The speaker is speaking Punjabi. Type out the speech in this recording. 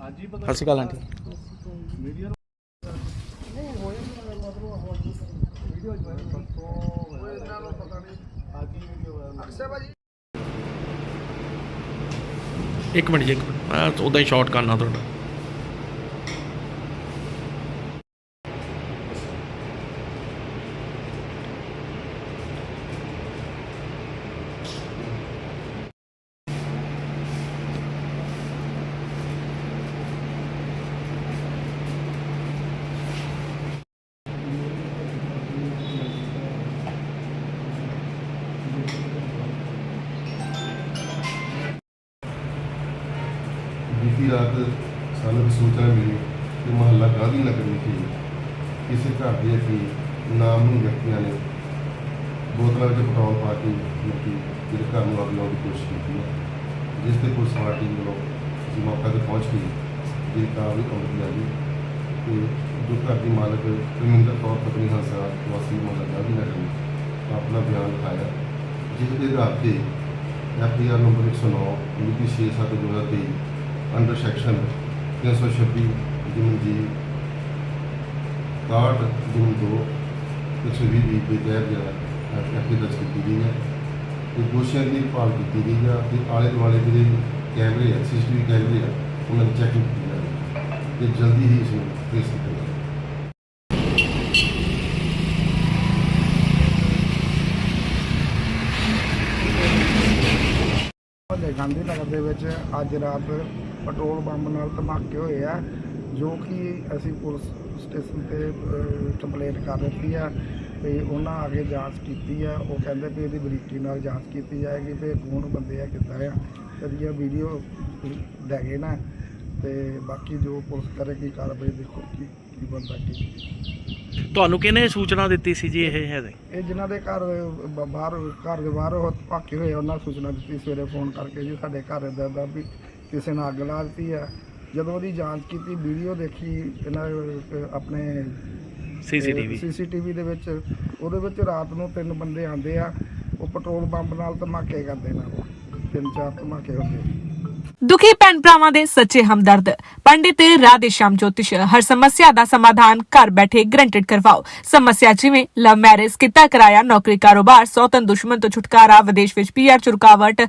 ਸਤਿ ਸ਼੍ਰੀ ਅਕਾਲ ਆਂਟੀ। ਇੱਕ ਮਿੰਟ ਜੀ ਇੱਕ ਮਿੰਟ। ਮੈਂ ਉਦਾਂ ਹੀ ਸ਼ਾਰਟ ਕਰਨਾ ਤੁਹਾਡਾ। ਬੀਤੀ ਰਾਤ ਸਾਨੂੰ ਇੱਕ ਸੂਚਨਾ ਮਿਲੀ ਕਿ ਮੁਹੱਲਾ ਗਾਂਧੀ ਨਗਰ ਵਿਖੇ ਕਿਸੇ ਘਰ ਦੇ ਅਸੀਂ ਨਾਮੀ ਵਿਅਕਤੀਆਂ ਨੇ ਬੋਤਲਾਂ ਵਿੱਚ ਪੈਟਰੋਲ ਪਾ ਕੇ ਮਿੱਟੀ ਜਿਹੜੇ ਘਰ ਨੂੰ ਅੱਗ ਲਾਉਣ ਦੀ ਕੋਸ਼ਿਸ਼ ਕੀਤੀ ਹੈ, ਜਿਸ ਤੇ ਪੁਲਿਸ ਪਾਰਟੀ ਵੱਲੋਂ ਅਸੀਂ ਮੌਕੇ ਤੇ ਪਹੁੰਚ ਕੇ ਜਿਹੜੀ ਵੀ ਅਮਲ ਆ ਗਈ ਤੇ ਜੋ ਘਰ ਦੀ ਮਾਲਕ ਰਮਿੰਦਰ ਕੌਰ ਪਤਨੀ ਹੰਸਾ ਵਾਸੀ ਮੁਹੱਲਾ ਗਾਂਧੀ ਨਗਰ ਨੇ ਆਪਣਾ ਬਿਆਨ ਲਿਖਾਇਆ, ਜਿਸ ਦੇ ਆਧਾਰ ਤੇ ਐਫਆਈਆਰ ਨੰਬਰ 109 ਮਿਤੀ 6/7/2023 ਅੰਡਰ ਸੈਕਸ਼ਨ 326 ਜਿਮਨ ਜੀ 61 ਜਿਮਨ 2 120 ਵੀ ਦੇ ਤਹਿਤ ਜਿਹੜਾ ਐਫਆਈਆਰ ਦਰਜ ਕੀਤੀ ਗਈ ਹੈ। ਤੇ ਦੋਸ਼ੀਆਂ ਦੀ ਭਾਲ ਕੀਤੀ ਗਈ ਹੈ ਤੇ ਆਲੇ ਦੁਆਲੇ ਜਿਹੜੇ ਕੈਮਰੇ ਆ, ਸੀਸੀਟੀਵੀ ਕੈਮਰੇ ਆ, ਉਹਨਾਂ ਦੀ ਚੈਕਿੰਗ ਕੀਤੀ ਜਾ ਰਹੀ ਹੈ ਤੇ ਜਲਦੀ ਹੀ ਇਸ ਨੂੰ ਟ੍ਰੇਸ ਕੀਤਾ ਜਾਵੇਗਾ। ਗਾਂਧੀ ਨਗਰ ਦੇ ਵਿੱਚ ਅੱਜ ਰਾਤ ਪੈਟਰੋਲ ਬੰਬ ਨਾਲ ਧਮਾਕੇ ਹੋਏ ਆ ਜੋ ਕਿ ਅਸੀਂ ਪੁਲਿਸ ਸਟੇਸ਼ਨ ਤੇ ਕੰਪਲੇਂਟ ਕਰ ਦਿੱਤੀ ਆ ਤੇ ਉਹਨਾਂ ਆਗੇ ਜਾਂਚ ਕੀਤੀ ਆ। ਉਹ ਕਹਿੰਦੇ ਵੀ ਇਹਦੀ ਬਰੀਕੀ ਨਾਲ ਜਾਂਚ ਕੀਤੀ ਜਾਏਗੀ ਇਹ ਕੌਣ ਬੰਦੇ ਆ ਕਿੱਦਾਂ ਆ। ਤੇ ਇਹ ਵੀਡੀਓ ਲੈ ਗਏ ਨਾ ਤੇ ਬਾਕੀ ਜੋ ਪੁਲਿਸ ਕਰੇਗੀ ਕਾਰਵਾਈ ਦੇਖੋ ਕੀ ਕੀ ਬੰਦਾ ਕੀ। ਤੁਹਾਨੂੰ ਕਿਹਨੇ ਸੂਚਨਾ ਦਿੱਤੀ ਸੀ ਜੀ ਇਹ ਹੈ ਇਹ ਜਿਨ੍ਹਾਂ ਦੇ ਘਰ ਬਾਹਰ ਘਰ ਦੇ ਬਾਹਰ ਧਮਾਕੇ ਹੋਏ ਉਹਨਾਂ ਸੂਚਨਾ ਦਿੱਤੀ। ਸਵੇਰੇ ਫੋਨ ਕਰਕੇ ਜੀ ਸਾਡੇ ਘਰ ਦਾ ਵੀ ਕਿਸੇ ਨੇ ਅੱਗ ਲਾ ਦਿੱਤੀ ਆ। ਜਦੋਂ ਉਹਦੀ ਜਾਂਚ ਕੀਤੀ ਵੀਡੀਓ ਦੇਖੀ ਇਹਨਾਂ ਅਹ, ਆਪਣੇ ਸੀਸੀਟੀਵੀ। ਸੀਸੀਟੀਵੀ ਦੇ ਵਿੱਚ। ਉਹਦੇ ਵਿੱਚ ਰਾਤ ਨੂੰ ਤਿੰਨ ਬੰਦੇ ਆਉਂਦੇ ਆ। ਉਹ ਪੈਟਰੋਲ ਪੰਪ ਨਾਲ ਧਮਾਕੇ ਕਰਦੇ ਨੇ। ਤਿੰਨ ਚਾਰ ਧਮਾਕੇ ਹੁੰਦੇ ਦੁਖੀ ਭੈਣ ਭਰਾਵਾਂ ਦੇ ਸੱਚੇ ਹਮਦਰਦ। ਪੰਡਿਤ ਰਾਧੇ ਸ਼ਾਮ ਜੋਤਿਸ਼ ਹਰ ਸਮੱਸਿਆ ਦਾ ਸਮਾਧਾਨ ਘਰ ਬੈਠੇ ਗਰੰਟਡ ਕਰਵਾਓ। ਸਮੱਸਿਆ ਜਿਵੇਂ ਲਵ ਮੈਰਿਜ ਕਿੱਤਾ ਕਰਾਇਆ ਨੌਕਰੀ ਕਾਰੋਬਾਰ ਸੌਤਨ ਦੁਸ਼ਮਣ ਤੋਂ ਛੁਟਕਾਰਾ ਵਿਦੇਸ਼ ਵਿੱਚ ਪੀਆਰ ਚ ਰੁਕਾਵਟ